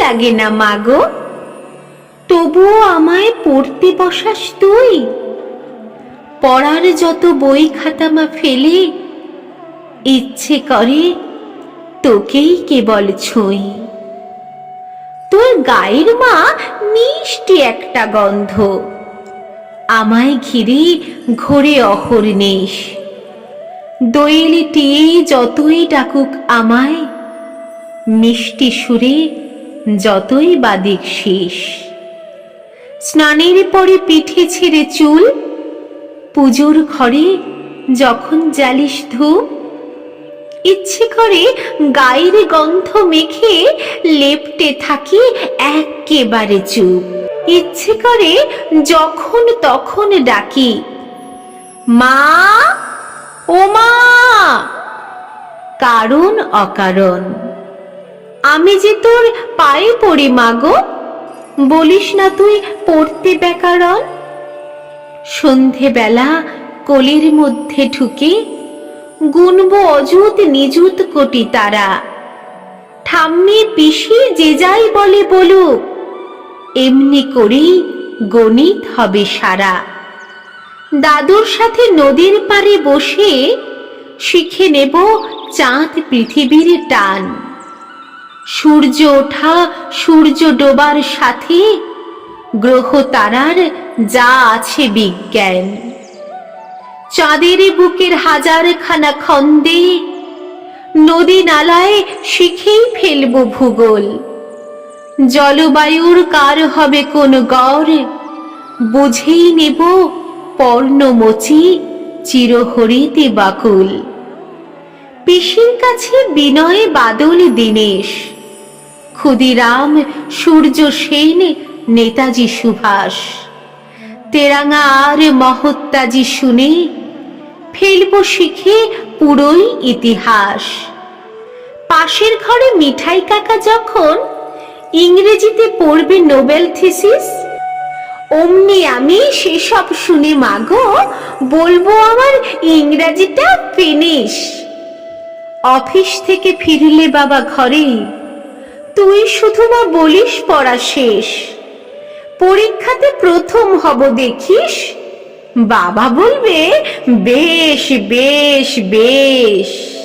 লাগে না মাগো তবুও আমায় পড়তে বসাস তুই। পড়ার যত বই খাতামা ফেলে, ইচ্ছে করে তোকেই কেবল ছুঁই। তোর গায়ের মা মিষ্টি একটা গন্ধ। আমায় ঘিরে ঘোরে অহর্নিশ। দোয়েলি টিয়ে যতই ডাকুক আমায় মিষ্টি সুরে যতই বাদিক শেষ। স্নানের পরে পিঠে ছেড়ে চুল, পুজোর ঘরে যখন জ্বালিস ধূপ, ইচ্ছে করে গায়ের গন্ধ মেখে লেপটে থাকি একেবারে চুপ। ইচ্ছে করে যখন তখন ডাকি, মা, ও মা! কারণ অকারণ। আমি যে তোর পায়ে পড়ি মাগো বলিস না তুই পড়তে ব্যাকরণ? সন্ধেবেলা কোলের মধ্যে ঢুকে গুনব অযুত নিযুত কোটি তারা। ঠাম্মি পিসি যে যাই বলে বলুক, এমনি করেই গণিত হবে সারা। দাদুর সাথে নদীর পাড়ে বসে শিখে নেব চাঁদ পৃথিবীর টান। সূর্য ওঠা, সূর্য ডোবার সাথে, গ্রহ তারার যা আছে বিজ্ঞান। চাঁদের বুকের হাজারখানা খন্দে, নদী নালায় শিখেই ফেলব ভূগোল। জলবায়ুর কার হবে কোন গড়, বুঝেই নেব পর্ণমোচি চিরহরিতে বাকুল। পিসির কাছে বিনয়ে বাদল দীনেশ ক্ষুদিরাম, সূর্য সেন নেতাজি সুভাষ। তেরাঙা আর মহত্তাজি শুনে ফেলব শিখে পুরোই ইতিহাস। পাশের ঘরে মিঠাই কাকা যখন ইংরেজিতে পড়বে নোবেল থিসিস, অমনি আমি সেসব শুনে মাগো, বলব আমার ইংরাজিটা ফিনিশ। অফিস থেকে ফিরলে বাবা ঘরে তুই শুধু মা বলিস পড়া শেষ। পরীক্ষাতে প্রথম হব দেখিস। বাবা বলবে, বেশ বেশ বেশ।